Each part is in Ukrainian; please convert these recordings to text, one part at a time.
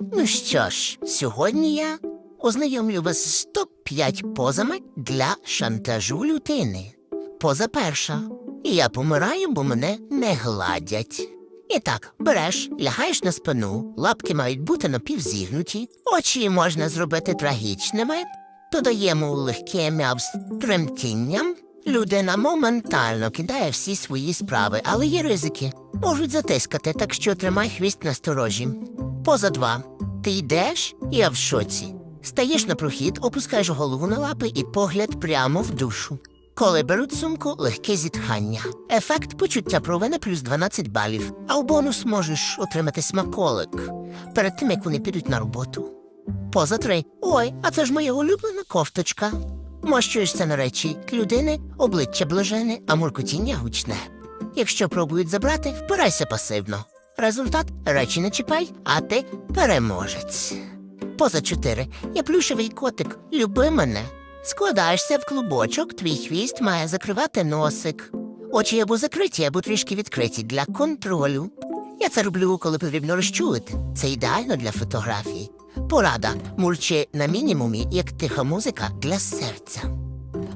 Ну що ж, сьогодні я ознайомлю вас з топ-5 позами для шантажу людини. Поза перша. Я помираю, бо мене не гладять. І так, береш, лягаєш на спину, лапки мають бути напівзігнуті, очі можна зробити трагічними, додаємо легке м'яв з тремтінням. Людина моментально кидає всі свої справи, але є ризики. Можуть затискати, так що тримай хвіст насторожі. Поза два. Ти йдеш, я в шоці. Стаєш на прохід, опускаєш голову на лапи і погляд прямо в душу. Коли беруть сумку, легке зітхання. Ефект почуття провини плюс 12 балів, а в бонус можеш отримати смаколик перед тим, як вони підуть на роботу. Поза три. Ой, а це ж моя улюблена кофточка. Мощуєшся на речі людини, обличчя блажене, а муркотіння гучне. Якщо пробують забрати, впирайся пасивно. Результат речі не чіпай, а ти переможець. Поза чотири. Я плюшевий котик. Люби мене. Складаєшся в клубочок, твій хвіст має закривати носик. Очі або закриті, або трішки відкриті для контролю. Я це роблю, коли потрібно розчулити. Це ідеально для фотографій. Порада мурчи на мінімумі, як тиха музика для серця.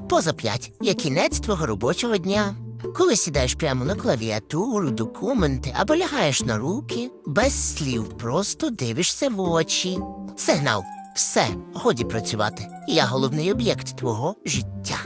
Поза п'ять є кінець твого робочого дня. Коли сідаєш прямо на клавіатуру, документи або лягаєш на руки, без слів, просто дивишся в очі. Сигнал. Все, годі працювати. Я головний об'єкт твого життя.